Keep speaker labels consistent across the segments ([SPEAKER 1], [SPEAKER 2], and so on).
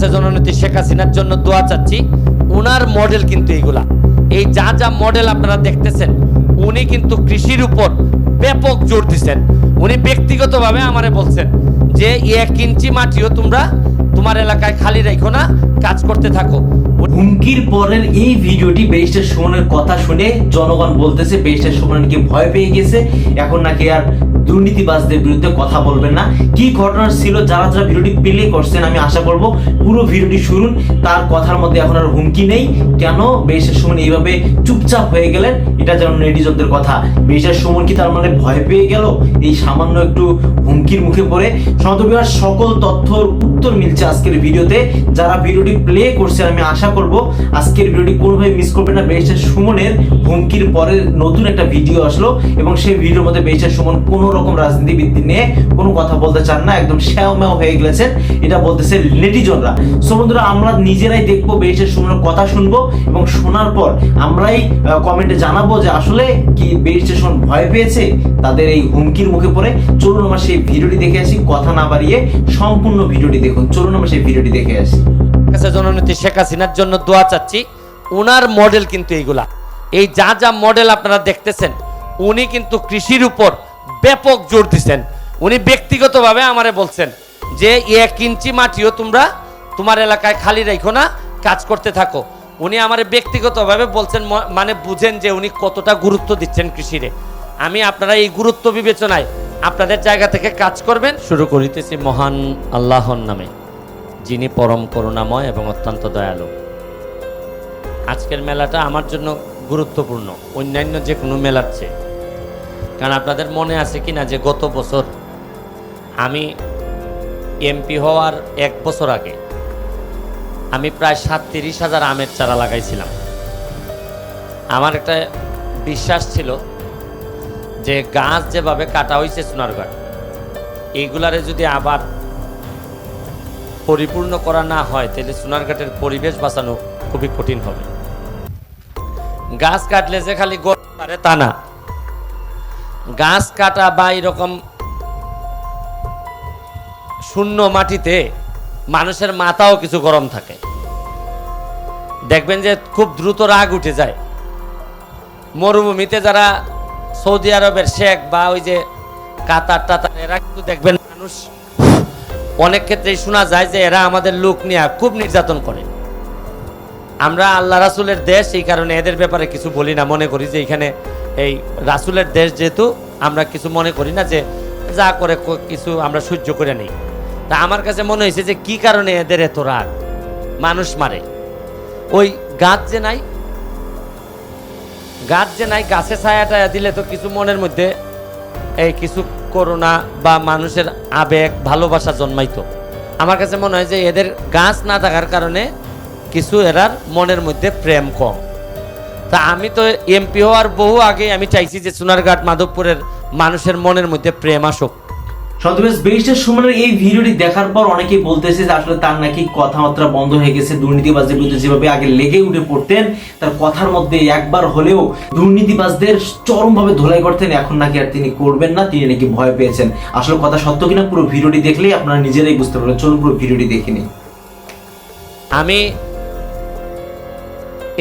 [SPEAKER 1] কাছে জননেত্রী শেখ হাসিনার জন্য দোয়া চাচ্ছি। উনার মডেল কিন্তু এইগুলা। এই যা যা মডেল আপনারা দেখতেছেন, উনি কিন্তু কৃষির উপর ব্যাপক জোর দিচ্ছেন উনি ব্যক্তিগতভাবে আমারে বলছেন যে, এক ইঞ্চি মাটিও তোমরা তোমার এলাকায় খালি রাখো না, কাজ করতে থাকো।
[SPEAKER 2] হুমকির পরের এই ভিডিওটি বেস্টের সুমনের কথা শুনে জনগণ বলতেছে বেস্টের সুমন নাকি ভয় পেয়ে গেছে? এখন নাকি আর দুর্নীতিবাজদের বিরুদ্ধে কথা বলবেন না। কি ঘটনা ছিল, যারা যারা ভিডিওটি প্লে করছেন, আমি আশা করব পুরো ভিডিওটি শুনুন। তার কথার মধ্যে এখন আর হুমকি নেই। কেন বেস্টের সুমন এইভাবে চুপচাপ হয়ে গেলেন? এটা যেন নেটিজনদের কথা। বেস্টের সুমন কি তার মানে ভয় পেয়ে গেল? এই সামান্য একটু হুমকির মুখে পড়ে। সমতবিহার সকল তথ্যর উত্তর মিলছে। আজকের ভিডিওতে। যারা ভিডিওটি প্লে করছে, আমি আশা করব আজকের ভিডিওটি কোনোভাবে মিস করবে না। বেস্টের সুমনের হুমকির পরে নতুন একটা ভিডিও আসলো এবং সেই ভিডিওর মধ্যে বেস্টের সুমন কোনো রকম রাজনীতিবিদ নিয়ে কোনো কথা বলতে চান না, একদম শ্যাও ম্যাও হয়ে গেছেন এটা বলতেছে নেটিজনরা। সো বন্ধুরা, আমরা নিজেরাই দেখব বেস্টের সুমনের কথা শুনব এবং শোনার পর আমরাই কমেন্টে জানাব যে আসলে কি বেস্টের সুমন ভয় পেয়েছে তাদের এই হুমকির মুখে পড়ে। চলুন আমরা সেই ভিডিওটি দেখে আসি। কথা না বাড়িয়ে সম্পূর্ণ ভিডিওটি দেখুন। চলুন আমরা সেই ভিডিওটি দেখে আসি।
[SPEAKER 1] কাছে জননেত্রী শেখ হাসিনার জন্য দোয়া চাচ্ছি ওনার মডেল কিন্তু এইগুলা। এই যা যা মডেল আপনারা দেখতেছেন উনি কিন্তু কৃষির উপর ব্যাপক জোর দিচ্ছেন উনি ব্যক্তিগতভাবে আমারে বলছেন যে এক ইঞ্চি মাটিও তোমরা তোমার এলাকায় খালি রাখো না কাজ করতে থাকো। উনি আমারে ব্যক্তিগতভাবে বলছেন ম- মানে বুঝেন যে উনি কতটা গুরুত্ব দিচ্ছেন কৃষিরে। আমি আপনারা এই গুরুত্ব বিবেচনায় আপনাদের জায়গা থেকে কাজ করবেন। শুরু করিতেছি মহান আল্লাহর নামে। যিনি পরম করুণাময় এবং অত্যন্ত দয়ালু। আজকের মেলাটা আমার জন্য গুরুত্বপূর্ণ, অন্যান্য যে কোনো মেলার চেয়ে। কারণ আপনাদের মনে আছে কি না যে গত বছর আমি এমপি হওয়ার এক বছর আগে আমি প্রায় সাতত্রিশ হাজার আমের চারা লাগাইছিলাম। আমার একটা বিশ্বাস ছিল যে গাছ যেভাবে কাটা হয়েছে সোনারঘাট এইগুলারে যদি আবার পরিপূর্ণ করা না হয়, তাহলে সোনারঘাটের পরিবেশ বাঁচানো খুবই কঠিন হবে। গাছ কাটলে যে খালি গরম পারে তা না। গাছ কাটা বা এরকম শূন্য মাটিতে মানুষের মাথাও কিছু গরম থাকে। দেখবেন যে খুব দ্রুত রাগ উঠে যায়। মরুভূমিতে যারা সৌদি আরবের শেখ বা ওই যে কাতার টাতার, এরা কিন্তু দেখবেন মানুষ অনেক ক্ষেত্রেই শোনা যায় যে এরা আমাদের লোক নিয়ে খুব নির্যাতন করে। আমরা আল্লাহ রাসুলের দেশ, এই কারণে এদের ব্যাপারে কিছু বলি না, মনে করি যে এখানে এই রাসুলের দেশ যেহেতু, আমরা কিছু মনে করি না যে যা করে কিছু আমরা সহ্য করে নিই। তা আমার কাছে মনে হয়েছে যে কি কারণে এদের এত রাগ? মানুষ মারে। ওই গাছ যে নাই, গাছ যে নাই, গাছে ছায়া টায়া দিলে তো কিছু মনের মধ্যে এই কিছু করোনা বা মানুষের আবেগ, ভালোবাসা জন্মাইতো। আমার কাছে মনে হয় যে এদের গাছ না থাকার কারণে কিছু এরার মনের মধ্যে প্রেম কম। তা আমি তো এমপি হওয়ার বহু আগে আমি চাইছি যে সোনারঘাট মাধবপুরের মানুষের মনের মধ্যে প্রেম আসুক।
[SPEAKER 2] সন্তবেশ বেস্টের সুমনের এই ভিডিওটি দেখার পর অনেকেই বলতেছে যে আসলে তার নাকি কথাবার্তা বন্ধ হয়ে গেছে, দুর্নীতিবাজদের বিরুদ্ধে যেভাবে আগে লেগে উঠে পড়তেন, তার কথার মধ্যে একবার হলেও দুর্নীতিবাজদের চরমভাবে ধোলাই করতেন, এখন নাকি আর তিনি করবেন না, তিনি নাকি ভয় পেয়েছেন। আসলে কথা সত্য কিনা পুরো ভিডিওটি দেখলেই আপনারা নিজেরাই বুঝতে পারবেন। চলুন পুরো ভিডিওটি দেখে নিই।
[SPEAKER 1] আমি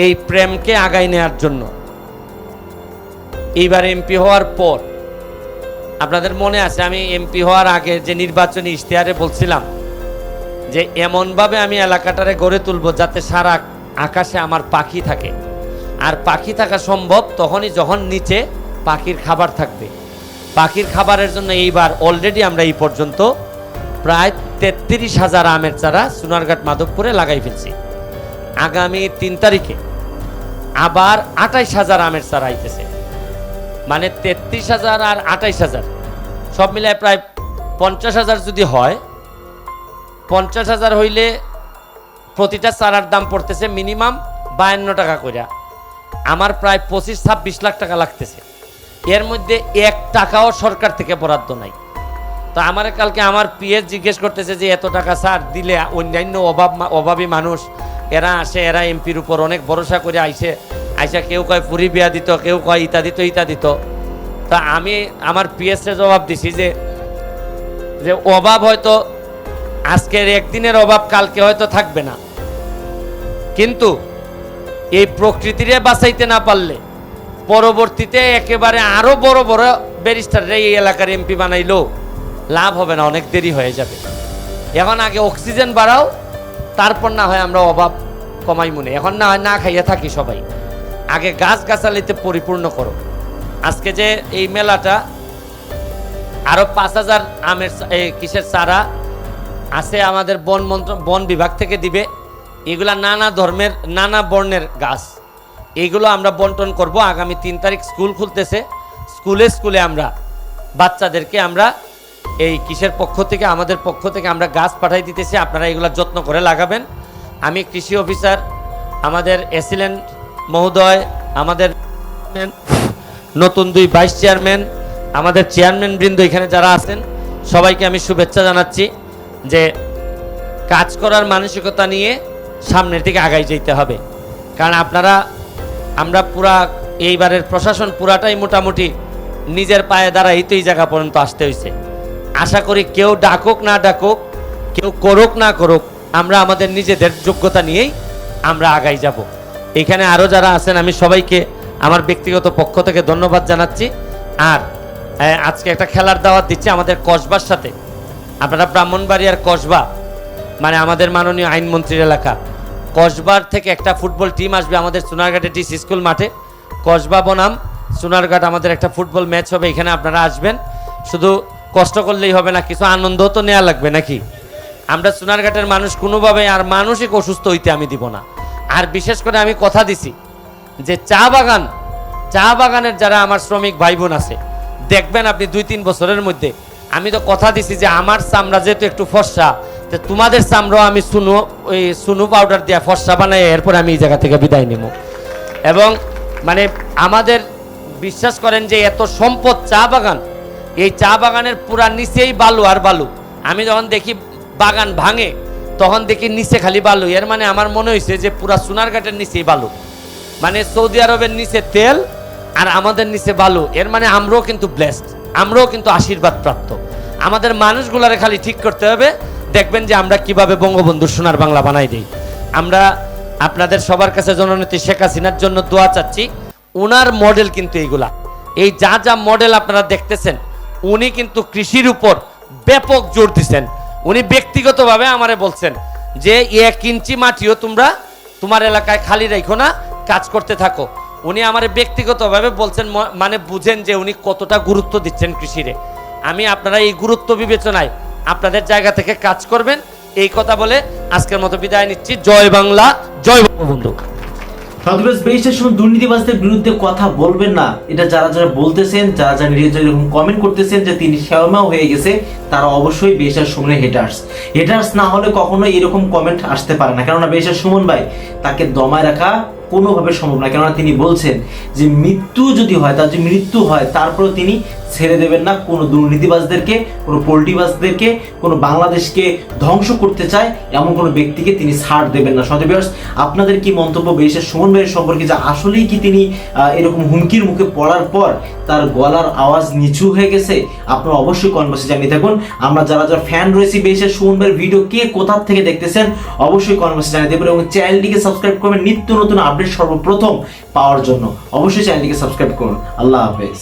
[SPEAKER 1] এই প্রেমকে আগাই নেওয়ার জন্য, এইবার এমপি হওয়ার পর আপনাদের মনে আছে, আমি এমপি হওয়ার আগে যে নির্বাচনী ইশতেহারে বলছিলাম যে এমনভাবে আমি এলাকাটারে গড়ে তুলবো যাতে সারা আকাশে আমার পাখি থাকে। আর পাখি থাকা সম্ভব তখনই যখন নিচে পাখির খাবার থাকবে। পাখির খাবারের জন্য এইবার অলরেডি আমরা এই পর্যন্ত প্রায় তেত্রিশ হাজার আমের চারা সোনারঘাট মাধবপুরে লাগাই ফেলছি। আগামী তিন তারিখে আবার আঠাইশ হাজার আমের চারা আইতেছে। মানে তেত্রিশ হাজার আর আঠাইশ হাজার। সব মিলায় প্রায় পঞ্চাশ হাজার যদি হয়, পঞ্চাশ হাজার হইলে প্রতিটা চারার দাম পড়তেছে মিনিমাম বায়ান্ন টাকা করে আমার প্রায় পঁচিশ ছাব্বিশ লাখ টাকা লাগতেছে। এর মধ্যে এক টাকাও সরকার থেকে বরাদ্দ নাই। তো আমার কালকে আমার পিএস জিজ্ঞেস করতেছে যে, এত টাকা স্যার দিলে অন্যান্য অভাব অভাবী মানুষ, এরা আসে, এরা এমপির উপর অনেক ভরসা করে আইসে আইসা কেউ কয় পুরি বিয়া দিত, কেউ কয় ইতা দিত ইতা দিত। তা আমি আমার পিএসে জবাব দিছি যে যে অভাব হয়তো আজকের একদিনের অভাব, কালকে হয়তো থাকবে না। কিন্তু এই প্রকৃতিরে বাঁচাইতে না পারলে পরবর্তীতে একেবারে আরও বড় বড় ব্যারিস্টাররা এই এলাকার এমপি বানাইলেও লাভ হবে না, অনেক দেরি হয়ে যাবে। এখন আগে অক্সিজেন বাড়াও, তারপর না হয় আমরা অভাব কমাই মনে। এখন না হয় না খাইয়া থাকি সবাই। আগে গাছ গাছালিতে পরিপূর্ণ করো। আজকে যে এই মেলাটা আরও পাঁচ হাজার আমের এই কিসের চারা আছে আমাদের বন মন্ত্র বন বিভাগ থেকে দিবে। এগুলা নানা ধর্মের, নানা বর্ণের গাছ। এইগুলো আমরা বন্টন করব। আগামী তিন তারিখ স্কুল খুলতেছে। স্কুলে স্কুলে আমরা বাচ্চাদেরকে আমরা এই কিসের পক্ষ থেকে, আমাদের পক্ষ থেকে আমরা গাছ পাঠাই দিতেছি। আপনারা এগুলো যত্ন করে লাগাবেন। আমি কৃষি অফিসার, আমাদের এসিলেন্ট মহোদয়, আমাদের নতুন দুই ভাইস চেয়ারম্যান, আমাদের চেয়ারম্যান বৃন্দ এখানে যারা আছেন, সবাইকে আমি শুভেচ্ছা জানাচ্ছি যে কাজ করার মানসিকতা নিয়ে সামনের দিকে আগাই যেতে হবে। কারণ আপনারা, আমরা পুরা এইবারের প্রশাসন পুরাটাই মোটামুটি নিজের পায়ে দাঁড়াই তো এই জায়গা পর্যন্ত আসতে হয়েছে। আশা করি কেউ ডাকুক, না ডাকুক, কেউ করুক, না করুক, আমরা আমাদের নিজেদের যোগ্যতা নিয়েই আমরা আগাই যাব। এখানে আরও যারা আছেন, আমি সবাইকে আমার ব্যক্তিগত পক্ষ থেকে ধন্যবাদ জানাচ্ছি। আর আজকে একটা খেলার দাওয়াত দিচ্ছি আমাদের কসবার সাথে। আপনারা ব্রাহ্মণবাড়িয়ার কসবা মানে আমাদের মাননীয় আইনমন্ত্রীর এলাকা, কসবার থেকে একটা ফুটবল টিম আসবে আমাদের সোনারঘাটে ডিসি স্কুল মাঠে। কসবা বনাম, সোনারঘাট আমাদের একটা ফুটবল ম্যাচ হবে, এখানে আপনারা আসবেন। শুধু কষ্ট করলেই হবে না, কিছু আনন্দ তো নেওয়া লাগবে নাকি? আমরা সোনারঘাটের মানুষ কোনোভাবে আর মানসিক অসুস্থ হইতে আমি দিব না। আর বিশেষ করে আমি কথা দিছি যে চা বাগান, চা বাগানের যারা আমার শ্রমিক ভাই বোন আছে, দেখবেন আপনি দুই তিন বছরের মধ্যে আমি তো কথা দিছি যে আমার চামড়া যেহেতু একটু ফর্সা, তো তোমাদের চামড়াও আমি সুনু, ওই সুনু পাউডার দিয়া ফর্সা বানাই, এরপর আমি এই জায়গা থেকে বিদায় নেব। এবং মানে আমাদের বিশ্বাস করেন যে এত সম্পদ চা বাগান, এই চা বাগানের পুরা নিচেই বালু আর বালু। আমি যখন দেখি বাগান ভাঙে তখন দেখি নিচে খালি বালু। এর মানে আমার মনে হয়েছে যে পুরা সোনারঘাটের নিচেই বালু। মানে সৌদি আরবের নিচে তেল আর আমাদের নিচে বালু। এর মানে আমরাও কিন্তু ব্লেসড আমরাও কিন্তু আশীর্বাদ প্রাপ্ত আমাদের মানুষগুলারে খালি ঠিক করতে হবে, দেখবেন যে আমরা কীভাবে বঙ্গবন্ধু সোনার বাংলা বানাই দিই। আমরা আপনাদের সবার কাছে জননেত্রী শেখ হাসিনার জন্য দোয়া চাচ্ছি ওনার মডেল কিন্তু এইগুলা। এই যা যা মডেল আপনারা দেখতেছেন, উনি কিন্তু কৃষির উপর ব্যাপক জোর দিচ্ছেন উনি ব্যক্তিগতভাবে আমারে বলছেন যে এক ইঞ্চি মাটিও তোমরা তোমার এলাকায় খালি রাখো না, কাজ করতে থাকো। উনি আমার ব্যক্তিগতভাবে বলছেন মানে বুঝেন যে উনি কতটা গুরুত্ব দিচ্ছেন কৃষিরে। আমি আপনারা এই গুরুত্ব বিবেচনায় আপনাদের জায়গা থেকে কাজ করবেন। এই কথা বলে আজকের মতো বিদায় নিচ্ছি। জয় বাংলা, জয় বঙ্গবন্ধু।
[SPEAKER 2] সদবেশ বেশির সময় বিরুদ্ধে কথা বলবেন না। এটা যারা যারা বলতেছেন, যারা যারা কমেন্ট করতেছেন যে তিনি শ্যামাও হয়ে গেছে, তারা অবশ্যই বেশার সুমনের হেটার্স হেটার্স না হলে কখনো এরকম কমেন্ট আসতে পারে না। কেননা বেশার সুমন ভাই, তাকে দমায় রাখা কোনোভাবে সম্ভব না। কেননা তিনি বলছেন যে মৃত্যু যদি হয়, তার যদি মৃত্যু হয়, তারপরেও তিনি ছেড়ে দেবেন না। কোনো দুর্নীতিবাজদেরকে, কোনো পোল্ট্রিবাজদেরকে, কোনো বাংলাদেশকে ধ্বংস করতে চায় এমন কোনো ব্যক্তিকে তিনি ছাড় দেবেন না। সদবিয়ার্স আপনাদের কি মন্তব্য বেশের সুমন ভাইয়ের সম্পর্কে যে আসলেই কি তিনি এরকম হুমকির মুখে পড়ার পর তার গলার আওয়াজ নিচু হয়ে গেছে? আপনারা অবশ্যই কনভার্সে জানিয়ে থাকুন। আমরা যারা যারা ফ্যান রয়েছি বেশের সুমন ভাইয়ের ভিডিও কে কোথা থেকে দেখতেছেন, অবশ্যই কনভার্সে জানিয়ে দেবেন এবং চ্যানেলটিকে সাবস্ক্রাইব করবেন নিত্য নতুন আপডেট সর্বপ্রথম পাওয়ার জন্য। অবশ্যই চ্যানেলটিকে সাবস্ক্রাইব করুন। আল্লাহ হাফেজ।